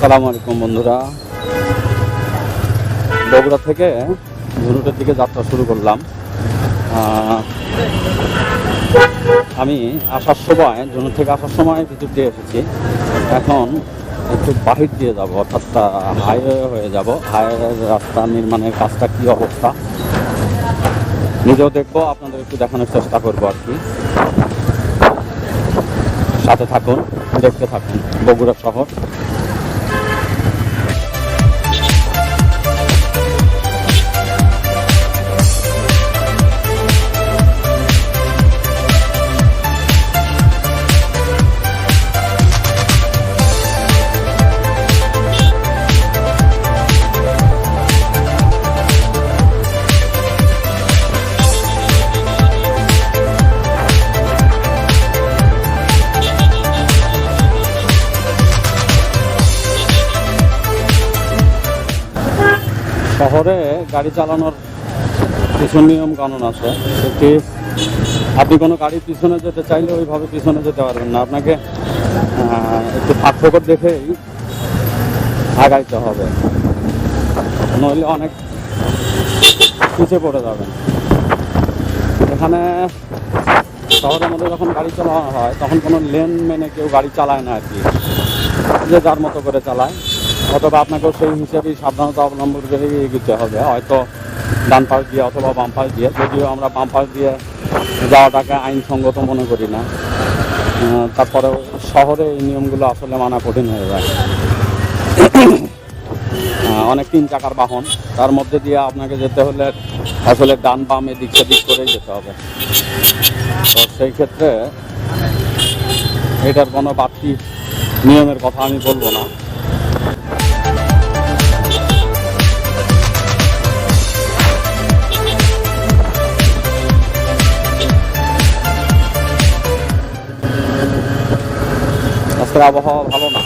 আসসালামু আলাইকুম, বন্ধুরা। বগুড়া থেকে ধনুটের দিকে যাত্রা শুরু করলাম। আমি আসার সময় ধনুর থেকে আসার সময় ভিতর দিয়ে এসেছি। এখন একটু বাহির দিয়ে যাব, অর্থাৎ হাইওয়ে হয়ে যাব। হাইওয়ে রাস্তা নির্মাণের কাজটা কী অবস্থা? নিজেও দেখব, আপনাদের একটু দেখানোর চেষ্টা করব আর কি। সাথে থাকুন, দেখতে থাকুন, বগুড়া শহর। শহরে গাড়ি চালানোর কিছু নিয়ম কানুন আছে। একটি, আপনি কোনো গাড়ির পিছনে যেতে চাইলে ওইভাবে পিছনে যেতে পারবেন না। আপনাকে একটু পার্থক্য দেখেই আগাইতে হবে। নইলে অনেক পিছিয়ে পড়ে যাবেন। এখানে শহরের মধ্যে যখন গাড়ি চালানো হয়, তখন কোনো লেন মেনে কেউ গাড়ি চালায় না আর কি। যে যার মতো করে চালায়। অথবা আপনাকেও সেই হিসেবেই সাবধানতা অবলম্বন করে এগোতে হবে। হয়তো ডান পাশ দিয়ে অথবা বাম পাশ দিয়ে। যদিও আমরা বাম পাশ দিয়ে যাওয়াটাকে আইনসঙ্গত মনে করি না। তারপরে শহরে এই নিয়মগুলো আসলে মানা কঠিন হয়ে যায়। অনেক তিন চাকার বাহন। তার মধ্যে দিয়ে আপনাকে যেতে হলে আসলে ডান বাম এদিক সেদিক করেই যেতে হবে। তো সেই ক্ষেত্রে এটার কোনো বাড়তি নিয়মের কথা আমি বলব না। আজকের আবহাওয়া ভালো না।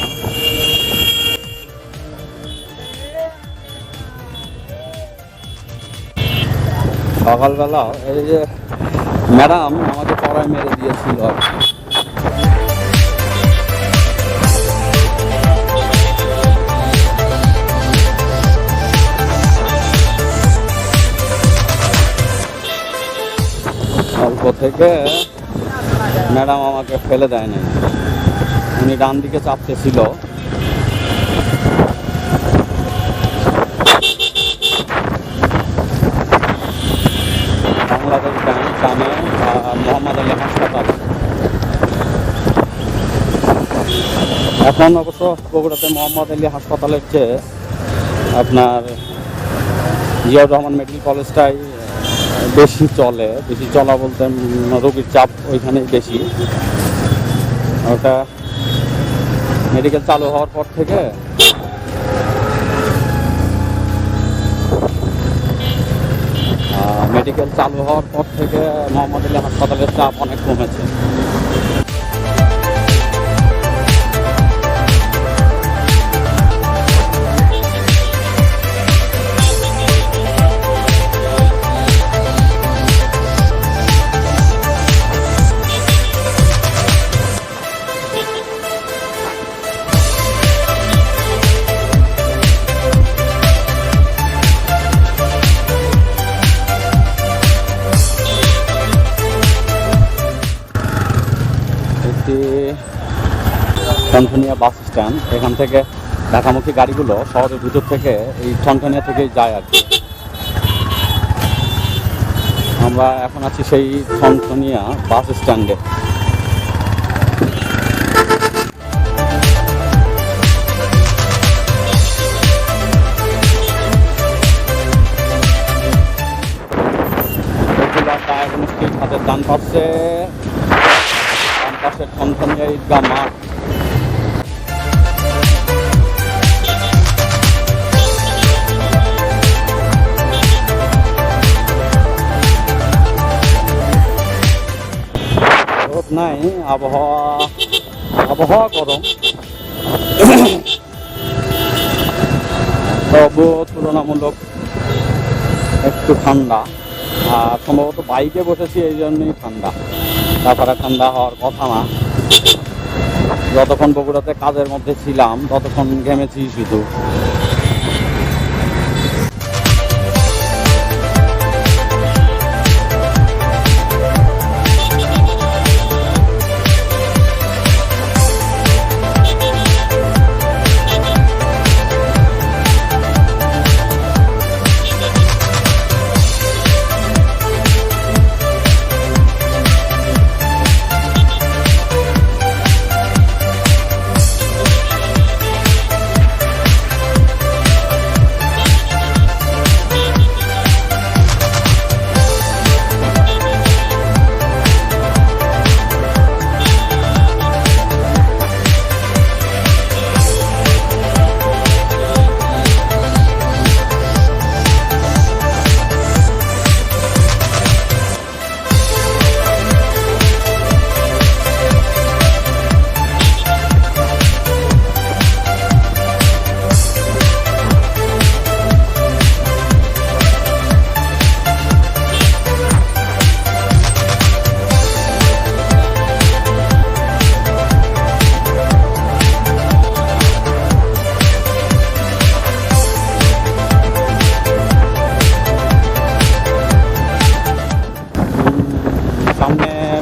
সকালবেলা এই যে ম্যাডাম আমাকে পড়ায় মেরে দিয়েছিল। অল্প থেকে ম্যাডাম আমাকে ফেলে দেয়নি। উনি ডান দিকে চাপতেছিল বাংলাদেশ হাসপাতাল। এখন অবশ্য বগুড়াতে মোহাম্মদ আলী হাসপাতালের চেয়ে আপনার জিয়াউর রহমান মেডিকেল কলেজটাই বেশি চলে। বেশি চলা বলতে রোগীর চাপ ওইখানেই বেশি। ওটা মেডিকেল চালু হওয়ার পর থেকে মেডিকেল চালু হওয়ার পর থেকে মোহাম্মদ হাসপাতালের চাপ অনেক কমেছে। ঠনঠনিয়া বাস স্ট্যান্ড, এখান থেকে ঢাকামুখী গাড়িগুলো শহরের ভিতর থেকে এই ঠনঠনিয়া থেকেই যায় আর কি। আমরা এখন আছি সেই ঠনঠনিয়া বাস স্ট্যান্ডে। ডান পাশে ডান পাশে ঠনঠনিয়া ঈদগাহ মাঠ। নাই, আবহাওয়া আবহাওয়া গরম। তবুও তুলনামূলক একটু ঠান্ডা। আর সম্ভবত বাইকে বসেছি এই জন্যই ঠান্ডা। তাছাড়া ঠান্ডা হওয়ার কথা না। যতক্ষণ বগুড়াতে কাজের মধ্যে ছিলাম, ততক্ষণ ঘেমেছি শুধু।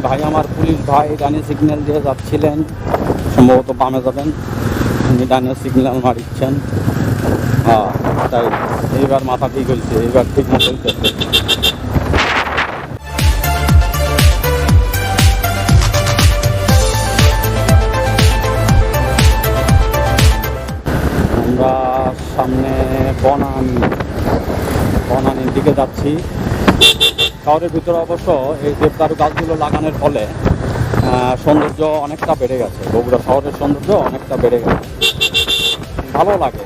ভাই, আমার পুলিশ ভাই, ডানে সিগন্যাল দিয়ে যাচ্ছিলেন। সম্ভবত বামে যাবেন। উনি ডানে সিগন্যাল মারিচ্ছেন। হ্যাঁ তাই এইবার মাথা ঠিক হয়েছে এইবার ঠিক মতো আমরা সামনে বনানি, বনানির দিকে যাচ্ছি। শহরের ভিতরে অবশ্য এই দেবদারু গাছগুলো লাগানোর ফলে সৌন্দর্য অনেকটা বেড়ে গেছে। বগুড়া শহরের সৌন্দর্য অনেকটা বেড়ে গেছে। ভালো লাগে।